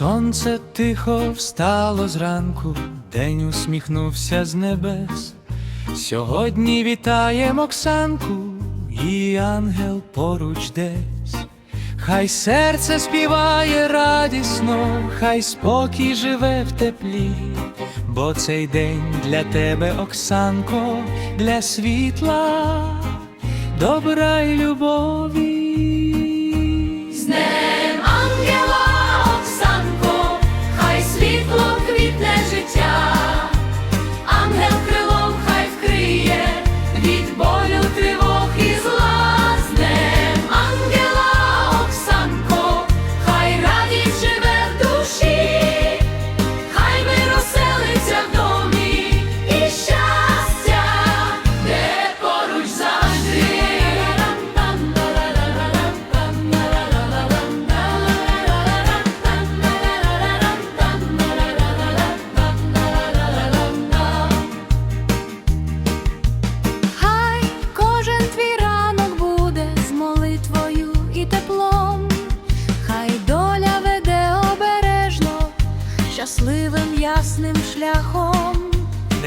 Сонце тихо встало зранку, день усміхнувся з небес. Сьогодні вітаєм Оксанку, і ангел поруч десь. Хай серце співає радісно, хай спокій живе в теплі, бо цей день для тебе, Оксанко, для світла, добра й любові.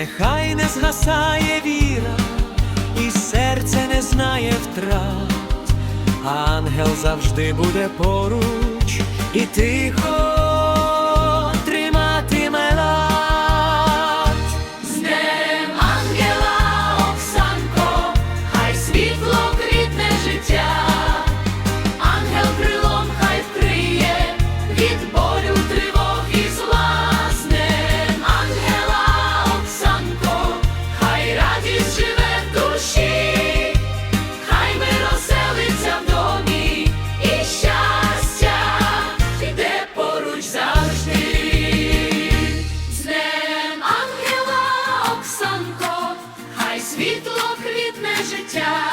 Нехай не згасає віра, і серце не знає втрат, ангел завжди буде поруч і тихо світло квітне життя.